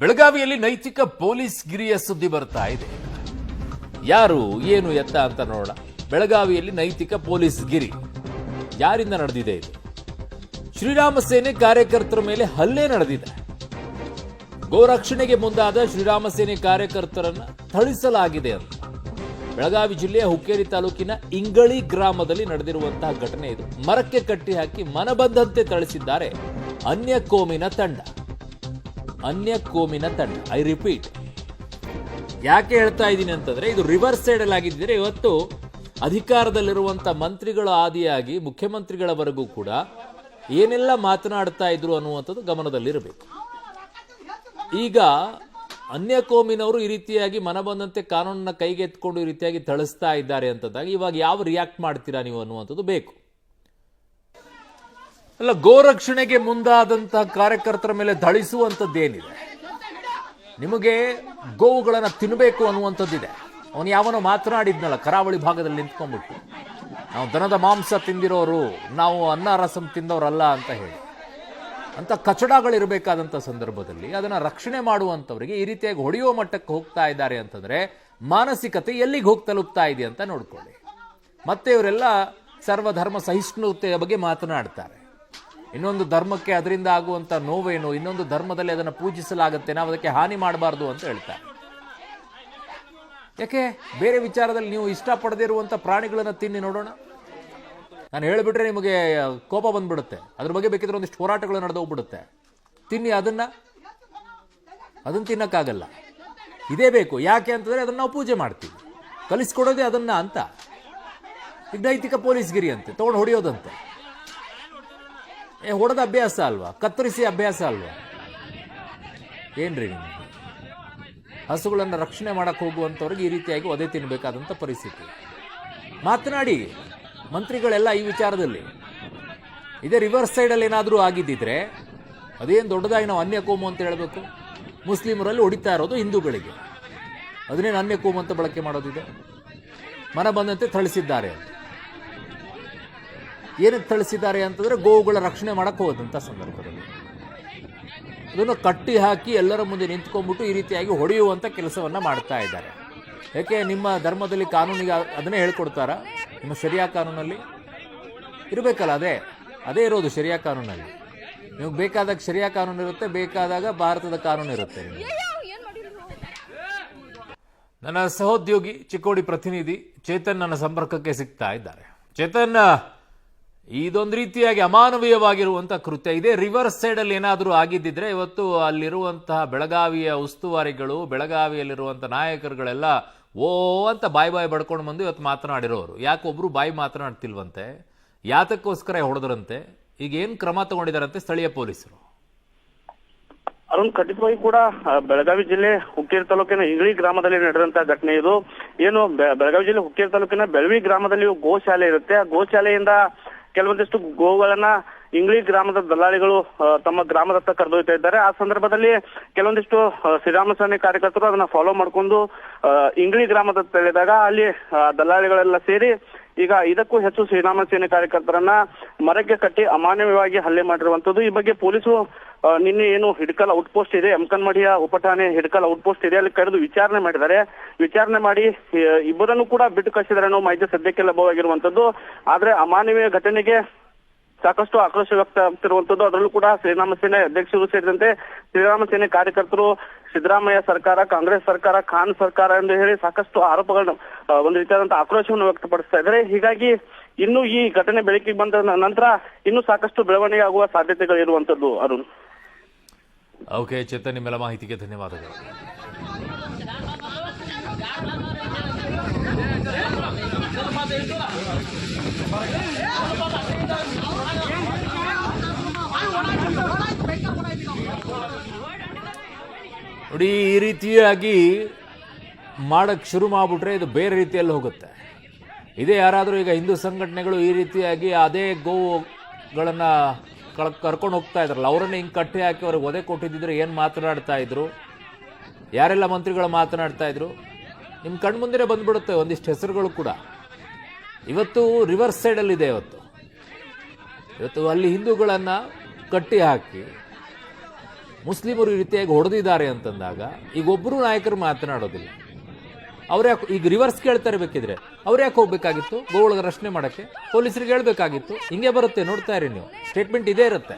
ಬೆಳಗಾವಿಯಲ್ಲಿ ನೈತಿಕ ಪೊಲೀಸ್ ಗಿರಿಯ ಸುದ್ದಿ ಬರ್ತಾ ಇದೆ. ಯಾರು, ಏನು ಎತ್ತ ಅಂತ ನೋಡೋಣ. ಬೆಳಗಾವಿಯಲ್ಲಿ ನೈತಿಕ ಪೊಲೀಸ್ ಗಿರಿ. ಯಾರಿಂದ ನಡೆದಿದೆ ಇದು? ಶ್ರೀರಾಮ ಸೇನೆ ಕಾರ್ಯಕರ್ತರ ಮೇಲೆ ಹಲ್ಲೆ ನಡೆದಿದೆ. ಗೋರಕ್ಷಣೆಗೆ ಮುಂದಾದ ಶ್ರೀರಾಮ ಸೇನೆ ಕಾರ್ಯಕರ್ತರನ್ನು ಥಳಿಸಲಾಗಿದೆ ಅಂತ. ಬೆಳಗಾವಿ ಜಿಲ್ಲೆಯ ಹುಕ್ಕೇರಿ ತಾಲೂಕಿನ ಇಂಗಳಿ ಗ್ರಾಮದಲ್ಲಿ ನಡೆದಿರುವಂತಹ ಘಟನೆ ಇದು. ಮರಕ್ಕೆ ಕಟ್ಟಿ ಹಾಕಿ ಮನಬಂದಂತೆ ಥಳಿಸಿದ್ದಾರೆ ಅನ್ಯ ಕೋಮಿನ ತಂಡ. ಅನ್ಯ ಕೋಮಿನ ತಂಡ. ಐ ರಿಪೀಟ್ ಯಾಕೆ ಹೇಳ್ತಾ ಇದ್ದೀನಿ ಅಂತಂದ್ರೆ ಇದು ರಿವರ್ಸ್ ಸೈಡ್ ಅಲ್ಲಿ ಆಗಿದ್ದರೆ ಇವತ್ತು ಅಧಿಕಾರದಲ್ಲಿರುವಂತ ಮಂತ್ರಿಗಳ ಆದಿಯಾಗಿ ಮುಖ್ಯಮಂತ್ರಿಗಳವರೆಗೂ ಕೂಡ ಏನೆಲ್ಲ ಮಾತನಾಡ್ತಾ ಇದ್ರು ಅನ್ನುವಂಥದ್ದು ಗಮನದಲ್ಲಿರಬೇಕು. ಈಗ ಅನ್ಯ ಕೋಮಿನವರು ಈ ರೀತಿಯಾಗಿ ಮನ ಬಂದಂತೆ ಕಾನೂನನ್ನ ಕೈಗೆ ಎತ್ಕೊಂಡು ಈ ರೀತಿಯಾಗಿ ಥಳಿಸ್ತಾ ಇದ್ದಾರೆ ಅಂತಂದಾಗ ಇವಾಗ ಯಾವ ರಿಯಾಕ್ಟ್ ಮಾಡ್ತೀರಾ ನೀವು ಅನ್ನುವಂಥದ್ದು ಬೇಕು. ಅಲ್ಲ, ಗೋರಕ್ಷಣೆಗೆ ಮುಂದಾದಂತಹ ಕಾರ್ಯಕರ್ತರ ಮೇಲೆ ಧಳಿಸುವಂಥದ್ದೇನಿದೆ ನಿಮಗೆ ಗೋವುಗಳನ್ನು ತಿನ್ನಬೇಕು ಅನ್ನುವಂಥದ್ದಿದೆ. ಅವನು ಯಾವನೋ ಮಾತನಾಡಿದ್ನಲ್ಲ, ಕರಾವಳಿ ಭಾಗದಲ್ಲಿ ನಿಂತ್ಕೊಂಡ್ಬಿಟ್ಟು. ನಾವು ದನದ ಮಾಂಸ ತಿಂದಿರೋರು, ನಾವು ಅನ್ನ ರಸಂ ತಿಂದವರಲ್ಲ ಅಂತ ಹೇಳಿ. ಅಂಥ ಕಚಡಗಳಿರಬೇಕಾದಂಥ ಸಂದರ್ಭದಲ್ಲಿ ಅದನ್ನು ರಕ್ಷಣೆ ಮಾಡುವಂಥವರಿಗೆ ಈ ರೀತಿಯಾಗಿ ಹೊಡೆಯುವ ಮಟ್ಟಕ್ಕೆ ಹೋಗ್ತಾ ಇದ್ದಾರೆ ಅಂತಂದರೆ, ಮಾನಸಿಕತೆ ಎಲ್ಲಿಗೆ ಹೋಗಿ ತಲುಪ್ತಾ ಇದೆ ಅಂತ ನೋಡ್ಕೊಳ್ಳಿ. ಮತ್ತೆ ಇವರೆಲ್ಲ ಸರ್ವಧರ್ಮ ಸಹಿಷ್ಣುತೆಯ ಬಗ್ಗೆ ಮಾತನಾಡ್ತಾರೆ. ಇನ್ನೊಂದು ಧರ್ಮಕ್ಕೆ ಅದರಿಂದ ಆಗುವಂಥ ನೋವೇನು? ಇನ್ನೊಂದು ಧರ್ಮದಲ್ಲಿ ಅದನ್ನು ಪೂಜಿಸಲಾಗುತ್ತೆ. ನಾವು ಅದಕ್ಕೆ ಹಾನಿ ಮಾಡಬಾರ್ದು ಅಂತ ಹೇಳ್ತಾರೆ ಯಾಕೆ? ಬೇರೆ ವಿಚಾರದಲ್ಲಿ ನೀವು ಇಷ್ಟಪಡದಿರುವಂಥ ಪ್ರಾಣಿಗಳನ್ನು ತಿನ್ನಿ ನೋಡೋಣ. ನಾನು ಹೇಳಿಬಿಟ್ರೆ ನಿಮಗೆ ಕೋಪ ಬಂದ್ಬಿಡುತ್ತೆ. ಅದ್ರ ಬಗ್ಗೆ ಬೇಕಿದ್ರೆ ಒಂದಿಷ್ಟು ಹೋರಾಟಗಳು ನಡೆದೋಗ್ಬಿಡುತ್ತೆ ತಿನ್ನಿ ಅದನ್ನ. ಅದನ್ನ ತಿನ್ನೋಕ್ಕಾಗಲ್ಲ. ಇದೇ ಬೇಕು. ಯಾಕೆ ಅಂತಂದ್ರೆ ಅದನ್ನ ನಾವು ಪೂಜೆ ಮಾಡ್ತೀವಿ. ಕಲಿಸ್ಕೊಡೋದೇ ಅದನ್ನ ಅಂತ. ಈಗ ನೈತಿಕ ಪೊಲೀಸ್ಗಿರಿ ಅಂತೆ, ತಗೊಂಡು ಹೊಡೆಯೋದಂತೆ. ಹೊಡೆದ ಅಭ್ಯಾಸ ಅಲ್ವಾ? ಕತ್ತರಿಸಿ ಅಭ್ಯಾಸ ಅಲ್ವಾ? ಏನ್ರಿ ಹಸುಗಳನ್ನು ರಕ್ಷಣೆ ಮಾಡಕ್ಕೆ ಹೋಗುವಂಥವ್ರಿಗೆ ಈ ರೀತಿಯಾಗಿ ಒದೆ ತಿನ್ನಬೇಕಾದಂಥ ಪರಿಸ್ಥಿತಿ. ಮಾತನಾಡಿ, ಮಂತ್ರಿಗಳೆಲ್ಲ ಈ ವಿಚಾರದಲ್ಲಿ. ಇದೇ ರಿವರ್ಸ್ ಸೈಡಲ್ಲಿ ಏನಾದರೂ ಆಗಿದ್ದಿದ್ರೆ ಅದೇನು ದೊಡ್ಡದಾಗಿ ನಾವು ಅನ್ಯ ಕೋಮು ಅಂತ ಹೇಳಬೇಕು? ಮುಸ್ಲಿಮರಲ್ಲಿ ಹೊಡಿತಾ ಇರೋದು ಹಿಂದೂಗಳಿಗೆ. ಅದನ್ನೇನು ಅನ್ಯ ಕೋಮು ಅಂತ ಬಳಕೆ ಮಾಡೋದಿದೆ? ಮನ ಬಂದಂತೆ ಥಳಿಸಿದ್ದಾರೆ ಏನಕ್ಕೆ ಥಳಿಸಿದ್ದಾರೆ ಅಂತಂದರೆ ಗೋವುಗಳ ರಕ್ಷಣೆ ಮಾಡಕ್ಕೆ ಹೋದಂಥ ಸಂದರ್ಭದಲ್ಲಿ. ಅದನ್ನು ಕಟ್ಟಿ ಹಾಕಿ ಎಲ್ಲರ ಮುಂದೆ ನಿಂತ್ಕೊಂಡ್ಬಿಟ್ಟು ಈ ರೀತಿಯಾಗಿ ಹೊಡೆಯುವಂಥ ಕೆಲಸವನ್ನು ಮಾಡ್ತಾ ಇದ್ದಾರೆ. ಯಾಕೆ, ನಿಮ್ಮ ಧರ್ಮದಲ್ಲಿ ಕಾನೂನಿಗೆ ಅದನ್ನೇ ಹೇಳ್ಕೊಡ್ತಾರ? ನಿಮ್ಮ ಶರಿಯಾ ಕಾನೂನಲ್ಲಿ? ಇರಬೇಕಲ್ಲ ಅದೇ. ಅದೇ ಇರೋದು ಶರಿಯಾ ಕಾನೂನಲ್ಲಿ. ನಿಮಗೆ ಬೇಕಾದಾಗ ಶರಿಯಾ ಕಾನೂನು ಇರುತ್ತೆ, ಬೇಕಾದಾಗ ಭಾರತದ ಕಾನೂನು ಇರುತ್ತೆ ನನ್ನ ಸಹೋದ್ಯೋಗಿ ಚಿಕ್ಕೋಡಿ ಪ್ರತಿನಿಧಿ ಚೇತನ್ ನನ್ನ ಸಂಪರ್ಕಕ್ಕೆ ಸಿಗ್ತಾ ಇದ್ದಾರೆ. ಚೇತನ್ ಇದೊಂದು ರೀತಿಯಾಗಿ ಅಮಾನವೀಯವಾಗಿರುವಂಥ ಕೃತ್ಯ. ಇದೇ ರಿವರ್ಸ್ ಸೈಡಲ್ಲಿ ಏನಾದರೂ ಆಗಿದ್ದಿದ್ರೆ ಇವತ್ತು ಅಲ್ಲಿರುವಂತಹ ಬೆಳಗಾವಿಯ ಉಸ್ತುವಾರಿಗಳು ಬೆಳಗಾವಿಯಲ್ಲಿರುವಂಥ ನಾಯಕರುಗಳೆಲ್ಲ, ಓ ಅಂತ ಬಾಯ್ ಬಾಯ್ ಬಡ್ಕೊಂಡು ಬಂದು ಇವತ್ತು ಮಾತನಾಡಿರೋರು. ಯಾಕೆ ಒಬ್ರು ಬಾಯಿ ಮಾತನಾಡ್ತಿಲ್ವಂತೆ, ಯಾತಕ್ಕೋಸ್ಕರ ಹೊಡೆದ್ರಂತೆ, ಈಗ ಏನು ಕ್ರಮ ತಗೊಂಡಿದಾರಂತೆ ಸ್ಥಳೀಯ ಪೊಲೀಸರು? ಅರುಣ್, ಖಂಡಿತವಾಗಿ ಕೂಡ ಬೆಳಗಾವಿ ಜಿಲ್ಲೆ ಹುಕ್ಕೇರಿ ತಾಲೂಕಿನ ಇಂಗ್ಳಿ ಗ್ರಾಮದಲ್ಲಿ ನಡೆದಂತಹ ಘಟನೆ ಇದು. ಏನು ಬೆಳಗಾವಿ ಜಿಲ್ಲೆ ಹುಕ್ಕೇರಿ ತಾಲೂಕಿನ ಬೆಳವಿ ಗ್ರಾಮದಲ್ಲಿ ಗೋಶಾಲೆ ಇರುತ್ತೆ. ಆ ಗೋಶಾಲೆಯಿಂದ ಕೆಲವೊಂದಿಷ್ಟು ಗೋಗಳನ್ನ ಇಂಗ್ಳಿ ಗ್ರಾಮದ ದಲ್ಲಾಳಿಗಳು ತಮ್ಮ ಗ್ರಾಮದತ್ತ ಕರೆದೊಯ್ತಾ ಇದ್ದಾರೆ. ಆ ಸಂದರ್ಭದಲ್ಲಿ ಕೆಲವೊಂದಿಷ್ಟು ಶ್ರೀರಾಮ ಸೇನೆ ಕಾರ್ಯಕರ್ತರು ಅದನ್ನ ಫಾಲೋ ಮಾಡ್ಕೊಂಡು ಇಂಗ್ಲಿ ಗ್ರಾಮದ ತೆರಳಿದಾಗ ಅಲ್ಲಿ ದಲ್ಲಾಳಿಗಳೆಲ್ಲ ಸೇರಿ ಈಗ ಇದಕ್ಕೂ ಹೆಚ್ಚು ಶ್ರೀರಾಮ ಸೇನೆ ಕಾರ್ಯಕರ್ತರನ್ನ ಮರಕ್ಕೆ ಕಟ್ಟಿ ಅಮಾನವೀಯವಾಗಿ ಹಲ್ಲೆ ಮಾಡಿರುವಂತದ್ದು. ಈ ಬಗ್ಗೆ ಪೊಲೀಸರು ನಿನ್ನೆ ಏನು ಹಿಡ್ಕಲ್ ಔಟ್ಪೋಸ್ಟ್ ಇದೆ ಎಮ್ಕನ್ಮಡಿಯ ಉಪಠಾಣೆ ಹಿಡ್ಕಲ್ ಔಟ್ಪೋಸ್ಟ್ ಇದೆ, ಅಲ್ಲಿ ಕರೆದು ವಿಚಾರಣೆ ಮಾಡಿದ್ದಾರೆ. ವಿಚಾರಣೆ ಮಾಡಿ ಇಬ್ಬರನ್ನು ಕೂಡ ಬಿಟ್ಟು ಕಳಿಸಿದ್ದಾರೆ ಅನ್ನೋ ಮಾಹಿತಿ ಸದ್ಯಕ್ಕೆ ಲಭ್ಯವಾಗಿರುವಂತದ್ದು. ಆದ್ರೆ ಅಮಾನವೀಯ ಘಟನೆಗೆ ಸಾಕಷ್ಟು ಆಕ್ರೋಶ ವ್ಯಕ್ತ ಆಗ್ತಿರುವಂತದ್ದು ಅದರಲ್ಲೂ ಕೂಡ ಶ್ರೀರಾಮ ಸೇನೆ ಅಧ್ಯಕ್ಷರು ಸೇರಿದಂತೆ ಶ್ರೀರಾಮ ಸೇನೆ ಕಾರ್ಯಕರ್ತರು, ಸಿದ್ದರಾಮಯ್ಯ ಸರ್ಕಾರ, ಕಾಂಗ್ರೆಸ್ ಸರ್ಕಾರ, ಖಾನ್ ಸರ್ಕಾರ ಎಂದು ಹೇಳಿ ಸಾಕಷ್ಟು ಆರೋಪಗಳನ್ನ ಒಂದು ರೀತಿಯಾದಂತಹ ಆಕ್ರೋಶವನ್ನು ವ್ಯಕ್ತಪಡಿಸ್ತಾ ಇದ್ದಾರೆ. ಹೀಗಾಗಿ ಇನ್ನು ಈ ಘಟನೆ ಬೆಳಕಿಗೆ ಬಂದ ನಂತರ ಇನ್ನೂ ಸಾಕಷ್ಟು ಬೆಳವಣಿಗೆ ಆಗುವ ಸಾಧ್ಯತೆಗಳು ಇರುವಂತದ್ದು ಅರುಣ್. ಓಕೆ ಚೇತನ್ ನಿಮ್ಮೆಲ್ಲ ಮಾಹಿತಿಗೆ ಧನ್ಯವಾದಗಳು ನೋಡಿ, ಈ ರೀತಿಯಾಗಿ ಮಾಡಕ್ ಶುರು ಮಾಡ್ಬಿಟ್ರೆ ಇದು ಬೇರೆ ರೀತಿಯಲ್ಲಿ ಹೋಗುತ್ತೆ. ಇದೇ ಯಾರಾದರೂ ಈಗ ಹಿಂದೂ ಸಂಘಟನೆಗಳು ಈ ರೀತಿಯಾಗಿ ಅದೇ ಗೋವುಗಳನ್ನು ಕಳ್ ಕರ್ಕೊಂಡು ಹೋಗ್ತಾ ಇದ್ರಲ್ಲ, ಅವರನ್ನು ಹಿಂಗೆ ಕಟ್ಟಿ ಹಾಕಿ ಅವ್ರಿಗೆ ಒದೆ ಕೊಟ್ಟಿದ್ದಿದ್ರೆ ಏನು ಮಾತನಾಡ್ತಾ ಇದ್ರು? ಯಾರೆಲ್ಲ ಮಂತ್ರಿಗಳು ಮಾತನಾಡ್ತಾ ಇದ್ರು? ನಿಮ್ಮ ಕಣ್ಮುಂದೆ ಬಂದ್ಬಿಡುತ್ತೆ ಒಂದಿಷ್ಟು ಹೆಸರುಗಳು ಕೂಡ. ಇವತ್ತು ರಿವರ್ಸ್ ಸೈಡಲ್ಲಿದೆ ಇವತ್ತು. ಇವತ್ತು ಅಲ್ಲಿ ಹಿಂದೂಗಳನ್ನು ಕಟ್ಟಿ ಹಾಕಿ ಮುಸ್ಲಿಮರು ಈ ರೀತಿಯಾಗಿ ಹೊಡೆದಿದ್ದಾರೆ ಅಂತಂದಾಗ ಈಗ ಒಬ್ಬರು ನಾಯಕರು ಮಾತನಾಡೋದಿಲ್ಲ. ಅವ್ರು ಯಾಕೆ, ಈಗ ರಿವರ್ಸ್ ಕೇಳ್ತಾ ಇರಬೇಕಿದ್ರೆ ಅವ್ರು ಯಾಕೆ ಹೋಗ್ಬೇಕಾಗಿತ್ತು? ಗೋವುಗಳ ರಕ್ಷಣೆ ಮಾಡೋಕ್ಕೆ? ಪೊಲೀಸರಿಗೆ ಹೇಳಬೇಕಾಗಿತ್ತು? ಹಿಂಗೆ ಬರುತ್ತೆ ನೋಡ್ತಾ ಇರಿ ನೀವು. ಸ್ಟೇಟ್ಮೆಂಟ್ ಇದೇ ಇರುತ್ತೆ.